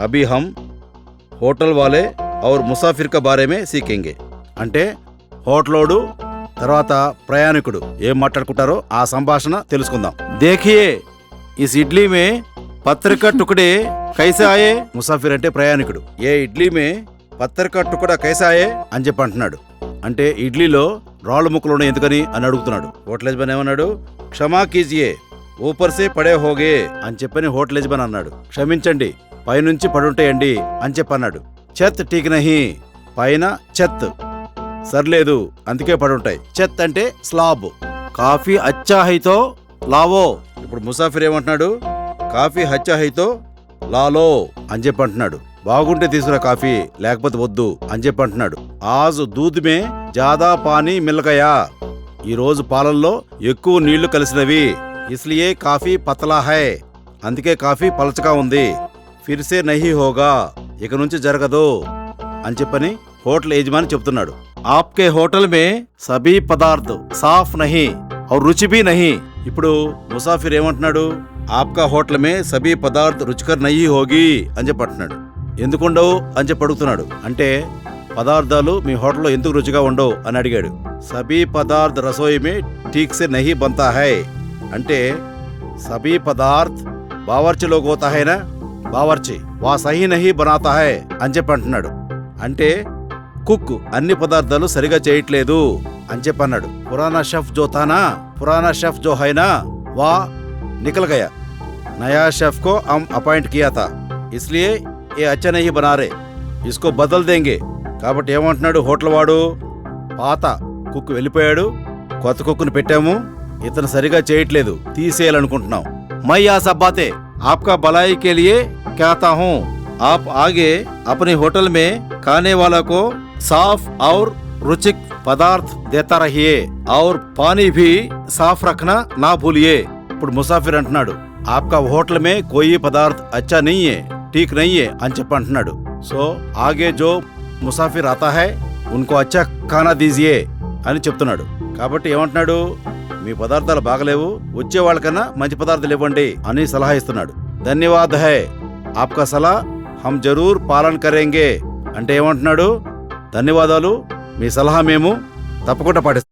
అభి హమ్ hotel వాలే ఔర్ ముసాఫిర్ కా బారేమే సీకెంగే. అంటే హోటలోడు తర్వాత ప్రయాణికుడు ఏం మాట్లాడుకుంటారో ఆ సంభాషణ తెలుసుకుందాం. దేఖియే ఇస్ ఇడ్లీ మే పత్రిక టుకడే కైసాయే? ముసాఫిర్ అంటే ప్రయాణికుడు. ఏ ఇడ్లీ మే పత్రిక టుకడ కైసాయే? అని చెప్పి అంటున్నాడు. అంటే ఇడ్లీలో రాళ్ళు ముక్కలు ఉన్నాయి ఎందుకని అని అడుగుతున్నాడు. హోటల్ యజమాన్ ఏమన్నాడు? క్షమా కీజియే ఊపర్సే పడే హోగే అని చెప్పని హోటల్ యజమాని అన్నాడు. క్షమించండి పైనుంచి పడుంటాయండి అని చెప్పన్నాడు. చెత్ టీక్ నహి పైన చెత్. సర్లేదు అందుకే పడుంటాయి. చెత్ అంటే స్లాబ్. కాఫీ అచ్చా హైతో లావో. ఇప్పుడు ముసాఫిర్ ఏమంటున్నాడు? కాఫీ హచ్చా హైతో లాలో అని చెప్పి అంటున్నాడు బాగుంటే తీసుకురా కాఫీ లేకపోతే వద్దు అని చెప్పి అంటున్నాడు ఆజు దూద్ మే జాదా పానీ మిల్గయా ఈరోజు పాలల్లో ఎక్కువ నీళ్ళు కలిసినవి. ఇస్లియే కాఫీ పతలా హై. అందుకే కాఫీ పలచగా ఉంది. ఫిర్సే నహీ హోగా ఇక నుంచి జరగదు అని చెప్పని హోటల్ యజమాని చెప్తున్నాడు. ఆప్కే హోటల్ మే సభీ పదార్థ్ సాఫ్ నహీ ఔర్ రుచి భీ నహీ. ఇప్పుడు ముసాఫిర్ ఏమంటున్నాడు? ఆప్కా హోటల్ మే సభీ పదార్థ్ రుచికర్ నహీ హోగి అని చెప్పి అంటున్నాడు. ఎందుకుండవు అని చెప్పి అడుగుతున్నాడు. అంటే పదార్థాలు మీ హోటల్లో ఎందుకు రుచిగా ఉండవు అని అడిగాడు. సభీ పదార్థ్ రసోయి మే ఠీక్ నహీ బంతా హై. అంటే సభీ పదార్థ్ బావర్చిలో గోతా హైనా? బావర్చి వా సహీ నహీ హై అని చెప్పి అంటున్నాడు. అంటే కుక్ అన్ని పదార్థాలు సరిగా చేయట్లేదు అని చెప్పన్నాడు పురాణ షెఫ్ జోతానా పురాణ షెఫ్ జో హైనా? వా నికల్గయ? నయా షెఫ్ కో అమ్ అపాయింట్ కియా తా ఇస్లియే ఏ అచ్చ నహీ బనారే ఇస్కో బదల్ దేంగే. కాబట్టి ఏమంటున్నాడు హోటల్ వాడు? పాత కుక్ వెళ్ళిపోయాడు. కొత్త కుక్కును పెట్టాము. ఇతను సరిగా చేయట్లేదు. తీసేయాలనుకుంటున్నాం. మై ఆ సబ్బాతే ఆప్కా బలాయి కే कहता हूँ आप आगे अपने होटल में खाने वाला को साफ और रुचिक पदार्थ देता रहिए और पानी भी साफ रखना ना भूलिए ఇప్పుడు ముసాఫిర్ అంటున్నాడు ఆప్కా హోటల్ మే కోయి పదార్థ్ అచ్చా नहीं है ठीक नहीं है అని చెప్పి అంటున్నాడు సో ఆగే జో ముసాఫిర్ ఆతా హై ఉన్కో అచ్చా ఖానా దీజియే అని చెప్తున్నాడు కాబట్టి ఏమంటున్నాడు మీ పదార్థాలు బాగలేవు వచ్చే వాళ్ళకన్నా మంచి పదార్థాలు ఇవ్వండి అని సలహా ఇస్తున్నాడు ధన్యవాద్ హై ఆప్కా సలహా హమ్ జరూర్ పాలన్ కరేంగే అంటే ఏమంటున్నాడు? ధన్యవాదాలు. మీ సలహా మేము తప్పకుండా పాటిస్తాం.